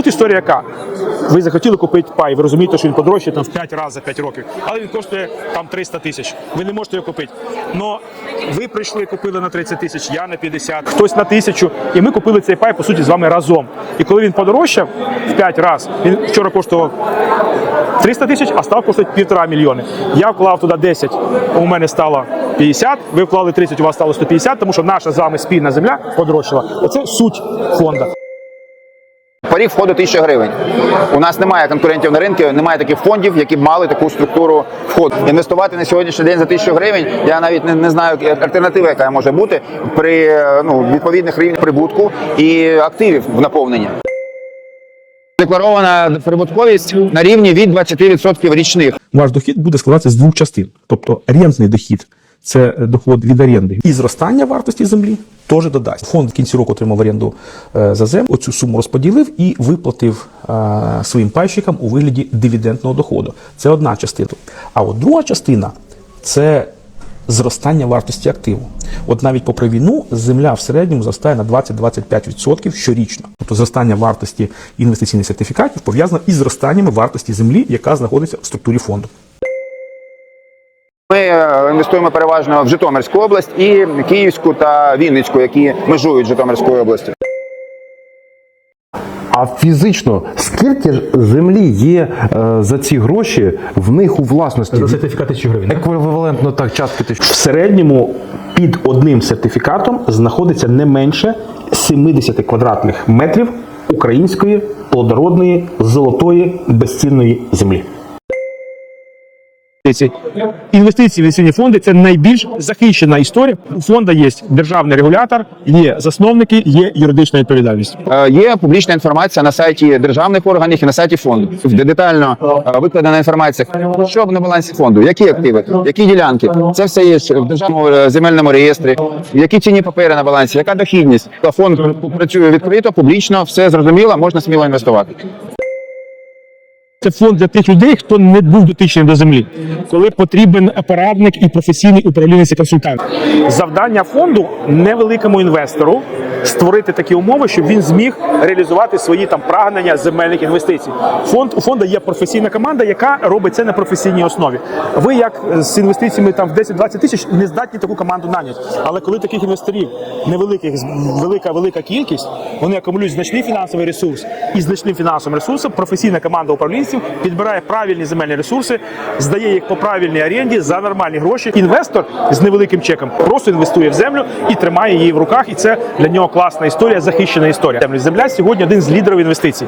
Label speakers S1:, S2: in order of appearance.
S1: Тут історія яка? Ви захотіли купити пай, ви розумієте, що він подорожчає там в 5 разів за 5 років, але він коштує там 300 тисяч. Ви не можете його купити. Но ви прийшли, купили на 30 тисяч, я на 50, хтось на тисячу, і ми купили цей пай по суті з вами разом. І коли він подорожчав в 5 разів, він вчора коштував 300 тисяч, а став коштувати півтора мільйони. Я вклав туди 10, у мене стало 50, ви вклали 30, у вас стало 150, тому що наша з вами спільна земля подорожчала. Оце суть фонду.
S2: Поріг входу 1000 гривень. У нас немає конкурентів на ринку, немає таких фондів, які б мали таку структуру входу. Інвестувати на сьогоднішній день за 1000 гривень. Я навіть не, не знаю альтернативи, яка може бути при е, ну, відповідних рівнях прибутку і активів в наповненні. Декларована прибутковість на рівні від 20% річних.
S3: ваш дохід буде складатися з двох частин. Тобто рентний дохід це доход від оренди і зростання вартості землі теж додасть. Фонд в кінці року отримав оренду е, за землю, оцю суму розподілив і виплатив е, своїм пайщикам у вигляді дивідендного доходу. Це одна частина. А от друга частина це зростання вартості активу. От навіть попри війну земля в середньому зростає на 20-25% щорічно. Тобто зростання вартості інвестиційних сертифікатів пов'язано із зростанням вартості землі, яка знаходиться в структурі фонду.
S2: Ми е, інвестуємо переважно в Житомирську область і Київську та Вінницьку, які межують Житомирською областю.
S4: А фізично скільки ж землі є е, за ці гроші в них у власності?
S1: Сертифікат 1000 гривень.
S4: Еквівалентно так частки тисяч.
S1: В середньому під одним сертифікатом знаходиться не менше 70 квадратних метрів української плодородної золотої безцінної землі. Інвестиції в інвестиційні фонди це найбільш захищена історія. У фонду є державний регулятор, є засновники, є юридична відповідальність.
S2: Е, Є публічна інформація на сайті державних органів і на сайті фонду, де детально е, викладена інформація, що на балансі фонду, які активи, які ділянки. Це все є в державному е, земельному реєстрі, які цінні папери на балансі, яка дохідність. Фонд працює відкрито, публічно, все зрозуміло, можна сміло інвестувати.
S1: Це фонд для тих людей, хто не був дотичним до землі, коли потрібен порадник і професійний управлінець і консультант. Завдання фонду невеликому інвестору створити такі умови, щоб він зміг реалізувати свої там прагнення земельних інвестицій. Фонд у фонду є професійна команда, яка робить це на професійній основі. Ви як з інвестиціями там в 10-20 тисяч не здатні таку команду наняти. Але коли таких інвесторів невеликих велика велика кількість, вони акумулюють значний фінансовий ресурс і значним фінансовим ресурсом професійна команда управлінців підбирає правильні земельні ресурси, здає їх по правильній оренді за нормальні гроші. Інвестор з невеликим чеком просто інвестує в землю і тримає її в руках. І це для нього класна історія, захищена історія. Земля сьогодні один з лідерів інвестицій.